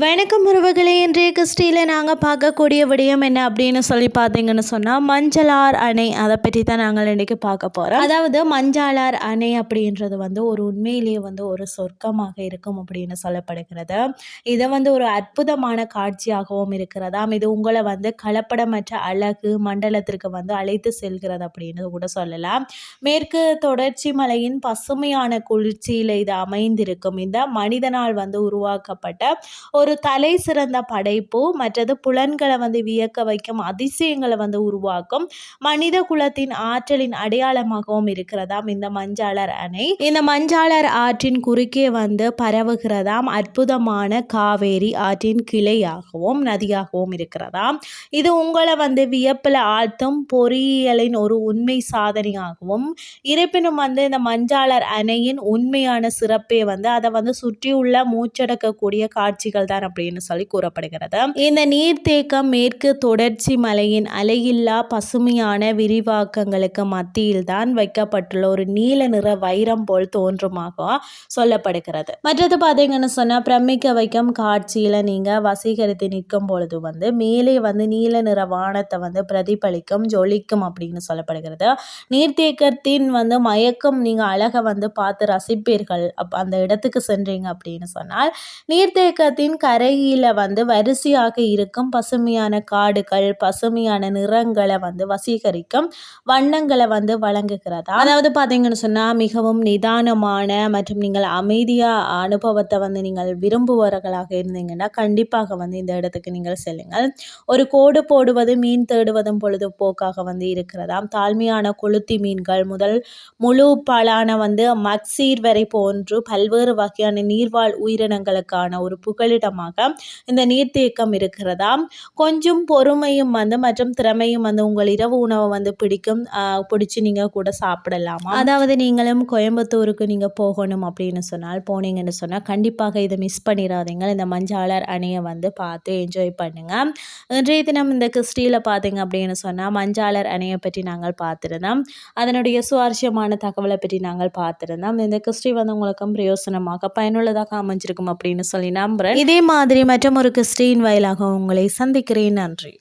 வணக்கம் உறவுகளே இன்றைய கிறிஸ்டியில் நாங்கள் பார்க்கக்கூடிய விடயம் என்ன அப்படின்னு சொல்லி பார்த்தீங்கன்னு சொன்னால் மஞ்சளார் அணை. அதை பற்றி தான் நாங்கள் இன்றைக்கி பார்க்க போகிறோம் அதாவது மஞ்சளார் அணை அப்படின்றது வந்து ஒரு உண்மையிலேயே வந்து ஒரு சொர்க்கமாக இருக்கும் அப்படின்னு சொல்லப்படுகிறது. இதை வந்து ஒரு அற்புதமான காட்சியாகவும் இருக்கிறதாம். இது உங்களை வந்து கலப்படமற்ற அழகு மண்டலத்திற்கு வந்து அழைத்து செல்கிறது அப்படின்னு கூட சொல்லலாம். மேற்கு தொடர்ச்சி மலையின் பசுமையான குளிர்ச்சியில் இது அமைந்திருக்கும். இந்த மனிதனால் வந்து உருவாக்கப்பட்ட ஒரு தலை சிறந்த படைப்பு மற்றது புலன்களை வந்து வியக்க வைக்கும் அதிசயங்களை வந்து உருவாக்கும் மனித குலத்தின் ஆற்றலின் அடையாளமாகவும் இருக்கிறதாம் இந்த மஞ்சாளர் அணை. இந்த மஞ்சாளர் ஆற்றின் குறுக்கே வந்து பரவுகிறதாம் அற்புதமான காவேரி ஆற்றின் கிளையாகவும் நதியாகவும் இருக்கிறதாம். இது உங்களை வந்து வியப்பில் ஆழ்த்தும் பொறியியலின் ஒரு உண்மை சாதனையாகவும் இருப்பினும் வந்து இந்த மஞ்சாளர் அணையின் உண்மையான சிறப்பே வந்து அதை வந்து சுற்றியுள்ள மூச்சடக்கக்கூடிய காட்சிகள் தான் அப்படின்னு சொல்லி கூறப்படுகிறது. இந்த நீர்த்தேக்கம் மேற்கு தொடர்ச்சி மலையின் அலையில்லா பசுமையான விரிவாக்கங்களுக்கு மத்தியில் தான் வைக்கப்பட்டுள்ள ஒரு நீல நிற வைரம் போல் தோன்றுமாக சொல்லப்படுகிறது. மற்றது பார்த்தீங்கன்னு சொன்னால் பிரமிக்க வைக்கும் காட்சியில் நீங்கள் வசீகரித்து நிற்கும் பொழுது வந்து மேலே வந்து நீல நிற வானத்தை வந்து பிரதிபலிக்கும் ஜொலிக்கும் அப்படின்னு சொல்லப்படுகிறது. நீர்த்தேக்கத்தின் வந்து மயக்கம் நீங்கள் அழகை வந்து பார்த்து ரசிப்பீர்கள். அப் அந்த இடத்துக்கு சென்றீங்க அப்படின்னு சொன்னால் நீர்த்தேக்கத்தின் கரையில் வந்து வரிசையாக இருக்கும் பசுமையான காடுகள் பசுமையான நிறங்களை வந்து வசீகரிக்கும் வண்ணங்களை வந்து வழங்குகிறதா. அதாவது பார்த்தீங்கன்னு சொன்னால் மிகவும் நிதானமான மற்றும் நீங்கள் அமைதியாக அனுபவத்தை வந்து நீங்கள் விரும்புபவர்களாக இருந்தீங்கன்னா கண்டிப்பாக வந்து இந்த இடத்துக்கு நீங்கள் செல்லுங்கள். ஒரு கோடு போடுவது மீன் தேடுவதும் பொழுதுபோக்காக வந்து இருக்கிறதாம் தாழ்மையான கொளுத்தி மீன்கள் முதல் முழு பலான வந்து மக்சீர் வரை போன்று பல்வேறு வகையான நீர்வாழ் உயிரினங்களுக்கான ஒரு அதிகமாக இந்த நீர்த்தேக்கம் இருக்கிறதா? கொஞ்சம் பொறுமையும் வந்து மற்றும் திறமையும் வந்து உங்கள் இரவு உணவை வந்து பிடிக்கும் பிடிச்சி நீங்கள் கூட சாப்பிடலாமா? அதாவது நீங்களும் கோயம்புத்தூருக்கு நீங்கள் போகணும் அப்படின்னு சொன்னால் போனீங்கன்னு சொன்னால் கண்டிப்பாக இதை மிஸ் பண்ணிடாதீங்க. இந்த மஞ்சாளர் அணையை வந்து பார்த்து என்ஜாய் பண்ணுங்கள் இன்றைய தினம் இந்த கிறிஸ்டியில் பார்த்தீங்க அப்படின்னு சொன்னால் மஞ்சாளர் அணையை பற்றி நாங்கள் பார்த்துருந்தோம். அதனுடைய சுவாரஸ்யமான தகவலை பற்றி நாங்கள் பார்த்துருந்தோம். இந்த கிறிஸ்டி வந்து உங்களுக்கும் பிரயோசனமாக பயனுள்ளதாக அமைஞ்சிருக்கும் அப்படின்னு சொல்லி நம்புகிறேன் இதே மாதிரி மற்றும் ஒரு கிறிஸ்டின் வயலாக உங்களை சந்திக்கிறேன். நன்றி.